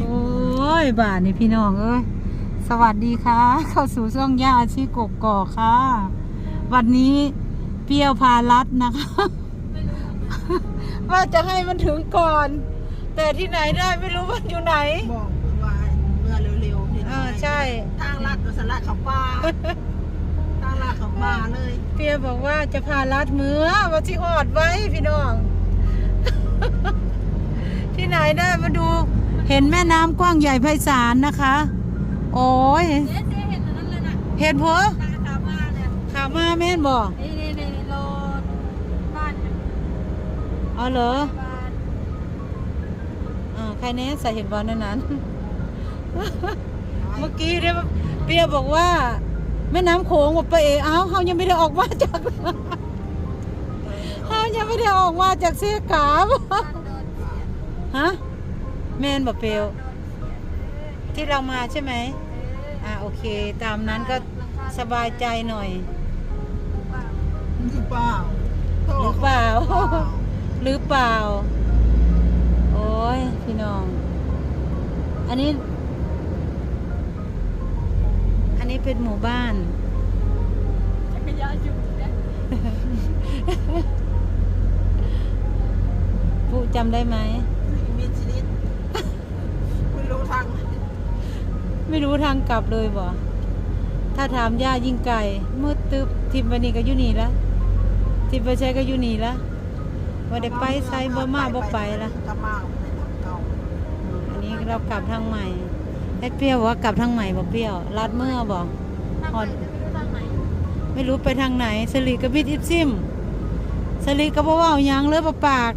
โอ้ยบาทนี่พี่น้องเอ้ยสวัสดีค่ะ เข้าสู่ช่องย่าอาชีกกกอกค่ะ วันนี้เปรี้ยวพาลัดนะคะ ว่าจะให้มันถึงก่อน แต่ที่ไหนได้ไม่รู้ว่าอยู่ไหน บอกว่าเมื่อเร็วๆเห็นเอไหมอใช่ ทางลัดสลัดเขาป่าทางลัดเขาป่าเลยเปียบอกว่าจะพาลัดเมือว่าที่หอดไว้พี่น้อง ที่ไหนได้มาดู เห็นแม่น้ำกว้างใหญ่ไพศาลนะคะ โอ้ยเจ๊เจ๊เห็นอันนั้นเลยนะเห็นเพอตาตามาเนี่ยขามาแม่นบอกนี่นี่นี่โลบ้านเนี่ยอ๋อเหรอบ้านอ่าใครเนี้ใส่เห็นบอลนั้นนั้น เมื่อกี้เนี่ยเปียบอกว่า แม่น้ำโขงว่าไปเอเอ้าเขายังไม่ได้ออกมาจากเขายังไม่ได้ออกมาจากเสียกาบบ้านโดนเสียฮะ แม่นบอกเปียวที่เรามาใช่ไหมอ่าโอเค ตามนั้นก็สบายใจหน่อย หรือเปล่าหรือเปล่า หรือเปล่า โอ้ยพี่น้อง อันนี้ อันนี้เป็นหมู่บ้านจักรยานอยู่เนี่ยผู้จำได้ไหมมีชนิดไม่ รู้ทางไม่รู้ทางกลับเลยบ่ถ้าถามย่ายิ่งไก่มืดตึบทิมไปนี่ก็อยู่นี่ละทิมไปใช้ก็อยู่นี่ละว่าได้ไปไซบ่มาบ่ไปละกลับมาในทางเก่าอันนี้เรากลับทางใหม่ให้เปรี้ยวว่ากลับทางใหม่บ่เปรี้ยวลัดเมื่อบ่ทางไหนจะไม่รู้ทางไหนไม่รู้ไปทางไหนสลีกับบิดอิบซิมสลีก็บอกว่าหยังเลยปะปาก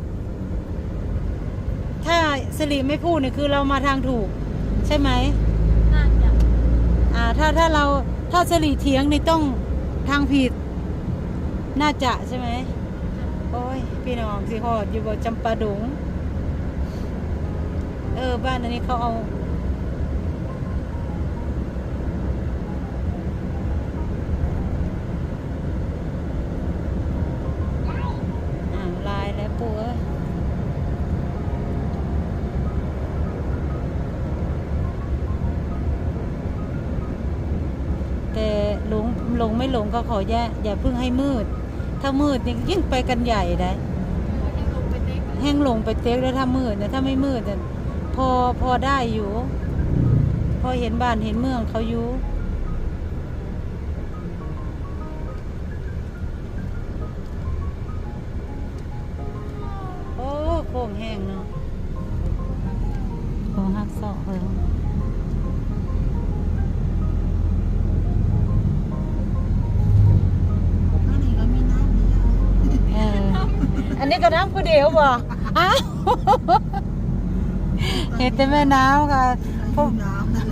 ถ้าสลีไม่พูดเนี่ยคือเรามาทางถูก ใช่ไหมน่าจะอ่าถ้าถ้าเราถ้าสลีเถียงนี่ต้องทางผิด น่าจะใช่ไหมโอ้ยพี่น้องสิหอดอยู่บ่จำปาดงเออบ้านอันนี้เขาเอาอ่าวลา ลงไม่ลงก็ขออย่อย่าเพิ่งให้มืด ถ้ามืดยิ่งไปกันใหญ่ได้ยังลงไปเต็กแห้งลงไปเต็กแล้วถ้ามืดเนี่ยถ้าไม่มืดเนี่ยพอพอได้อยู่ พอเห็นบ้านเห็นเมืองเขาอยู่โอ้โค้งแห้งเนาะโค้งหักศอกเลยอั นนี้ก็น้ำก๋วยเตี๋ยวบ่อ้าวเห็นแต่แม่น้ำค่ะพวกน้ำนะ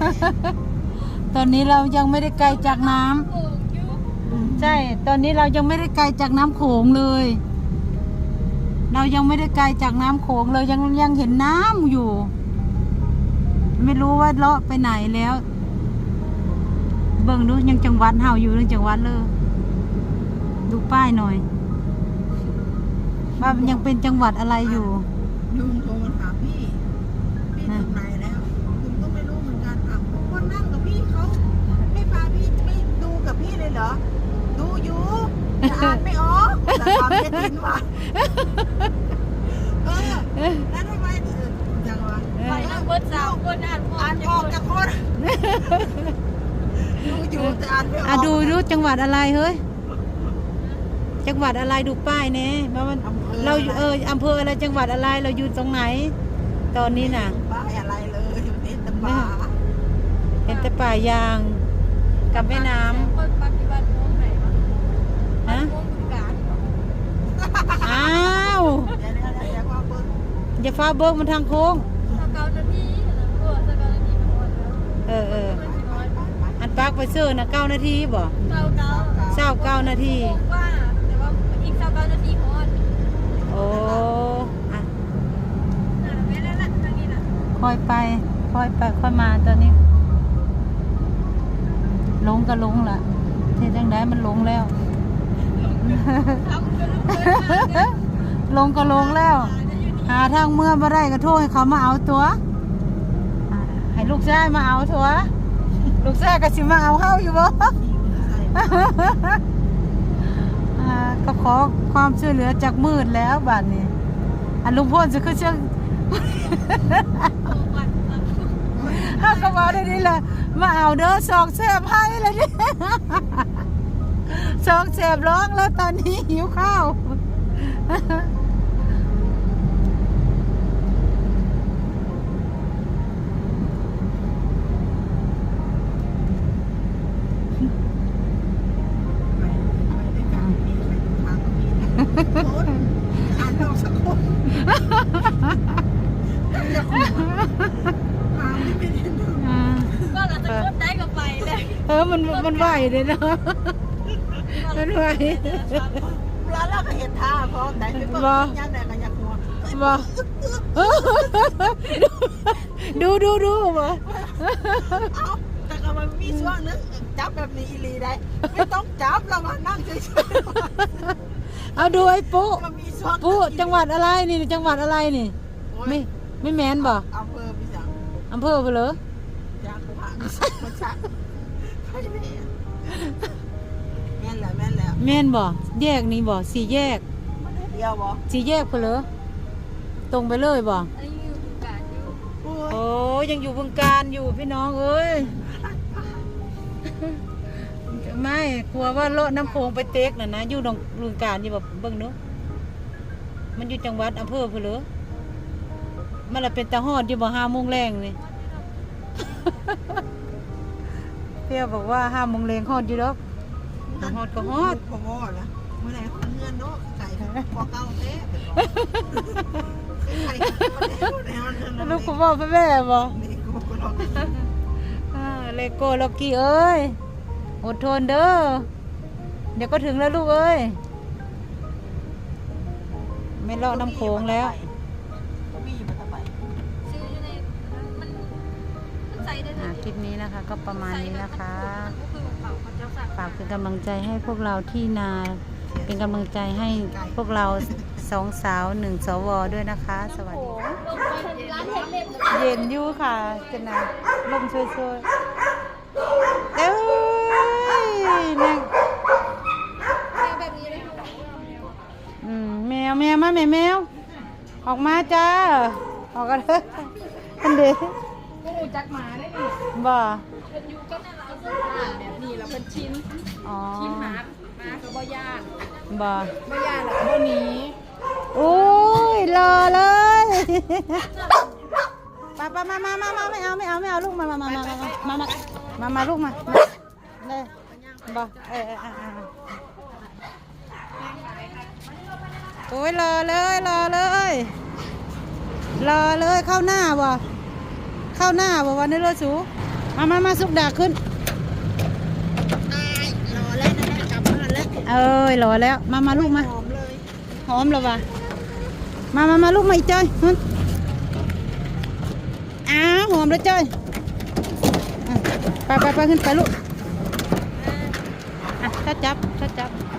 ตอนนี้เรายังไม่ได้ไกลจากน้ำโป่งอยู่ใช่ ตอนนี้เรายังไม่ได้ไกลจากน้ำโขงเลย เรายังไม่ได้ไกลจากน้ำโขงเลยยังยังเห็นน้ำอยู่ ไม่รู้ว่าเลาะไปไหนแล้ว เบิ่งดูยังจังหวัดเฮาอยู่ในจังหวัดเลยดูป้ายหน่อย ว่ามันยังเป็นจังหวัดอะไรอยู่ ลุงโทรมาถามพี่ พี่ถึงไหนแล้วผมก็ไม่รู้เหมือนกันอะผมก็นั่งกับพี่เขาไม่พาพี่ไม่ดูกับพี่เลยเหรอ ดูอยู่แต่อ่านไม่ออกแต่ความเท็จจริงว่ะเออแล้วทำไมเออยังวะไปนั่งเบิดสาวคนอ่านอ่านออกจากคนดูอยู่แต่อ่านไม่ออกอะดูดูจังหวัดอะไรเฮ้ย จังหวัดอะไรดูป้ายเนี่ยว่ามันอำภเราอยู่เอออำเภออะไรจังหวัดอะไรเราอยู่ตรงไหน ตอนนี้น่ะ ป้ายอะไรเลยอยู่ในตำป่าเห็นแต่ป่ายาง กับแม่น้ำคนปฏิบัติโมงไหนวะฮะโมงคือการอ้าวเดี๋ยวเดี๋ยวเดี๋ยวว่าเบิ้งอย่าฟ้าเบิกมันทางโค้งสกาวนาทีนะเออสกาวนาทีพอแล้วเออเออมันสิน้อยอันปักไปซื้อนะเก้านาทีบ่เก้าเก้าเศร้าเก้านาทีโมงกว่าแค่อยไป ค่อยไปค่อยมาตอนนี้ลงก็ลงละเที่จังได้มันลงแล้ว ลงก็ลงแล้ว หาทางเมื่อมาได้ก็โทษให้เขามาเอาตัว ให้ลูกชายมาเอาเถอะลูกชายก็สิมาเอาเฮาอยู่บ่ ก็ขอความช่วยเหลือจากมืดแล้วบัดนี้ อันลุงพ่นจะขึ้นเชื่อถ้าก็มาได้นี่แหละมาเอาเด้อสองแสบให้เลยนี่สองแสบร้องแล้วตอนนี้หิวข้าว ไปไปด้วยกันมีไปดูทางก็มีนะโอ๊ยอ่านออกสักคนจะขอทางไม่เป็นดู อ่า ก็เราจะกดได้ก็ไปเลย เออมันมันไหวเลยเนาะมันไหวแล้วเราก็เห็นท่าพร้อมไหนไปเปิดยังไหนก็อยากหัวบ่ดูดูดูบ่เอาแต่ก็มันมีช่วงนึงจับแบบนี้อีลีได้ไม่ต้องจับเรามานั่งเฉยเอาดูไอ้ปุ๊ๆมันมีช่วงปุ๊จังหวัดอะไรนี่จังหวัดอะไรนี่ไม่ไม่แมนบ่อำเภอพิสังอำเภอไปเลยยางผ่านมันชักใช่ไหม แม่นแหละแม่นแหละแม่นบ่แยกนี่บ่สี่แยกมันเดียวบ่สี่แยกไปเลยตรงไปเลยบ่อันนี้อยู่การอยู่โอ้ยโอ้ยังอยู่บึงการอยู่พี่น้องเอ้ยไม่กลัวว่าเลาะน้ำโขงไปเต็กน่ะนะอยู่หนองบึงการอยู่แบบเบิ่งเนาะมันอยู่จังหวัดอำเภอไปเลยมันละเป็นตาฮอดอยู่บ่ห้าโมงแรงนี่เพี่ยบอกว่าห้าโมงแรงฮอดอยู่ดอกตาฮอดก็ฮอดพอฮอดละเมื่อไหร่คนเงินเนาะไก่พอเก้าเทะไก่คนเดียวในวันนั้นลูกคุณพ่อพ่อแม่บ่นี่กูก็ลองอ่าเลโก้ล็อกกี้เอ้ย อดทนเด้อ เดี๋ยวก็ถึงแล้วลูกเอ้ย ไม่เลาะน้ำโขงแล้ว คลิปนี้นะคะ ก็ประมาณนี้นะคะก็คือเขาเขาจะสั่งฝากเป็นกำลังใจให้พวกเราที่นา เป็นกำลังใจให้พวกเราสองสาวหนึ่งสวด้วยนะคะ สวัสดีค่ะลงไปร้านเห็ดเล็บเลยเย็นอยู่ค่ะจะนะลมช่วยๆเอ้ยนั่งแบบนี้เลยอืมแมวแมวมาแมวแมว ออกมาจ้า ออกกันเลยอันเดีย ก็หูจักหมาได้ดิบ่เป็นอยู่ก็น่ารักอ่าแบบนี้แล้วเป็นชิ้นอ๋อชิ้นหมาหมาก็บ่ย่านบ่บ่ย่านแล้วก็บ่หนีโอ้ยรอเลยไปไปมามามามาไม่เอาไม่เอาไม่เอาลูกมามามามามามามามามาลูกมามาเลยบ่เออเออเออเออโอ้ยรอเลยรอเลยรอเลยเข้าหน้าบ่เข้าหน้าบ่วันนี้รถสูมามามาสุกดาขึ้นตายรอแล้วนะกลับบ้านแล้วเอ้ยรอแล้ว มามาลูกมาหอมเลยหอมแล้ววะมามามาลูกมาอีกจ้อยหึอ้าวหอมแล้วจ้อยอะไปไปไปขึ้นไปลูกอะถ้าจับถ้าจับอะ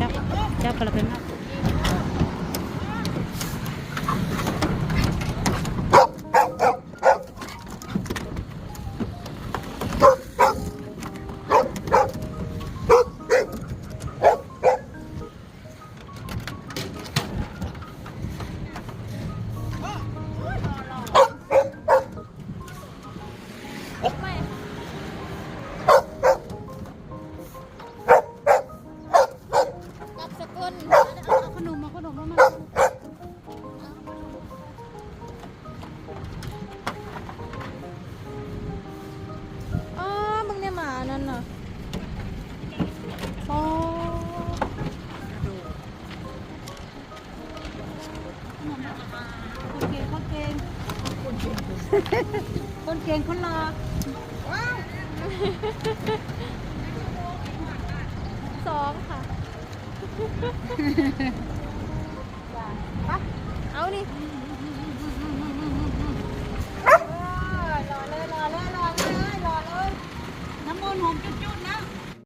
จับจับไปละเป็นมาเงคนรอสองค่ะ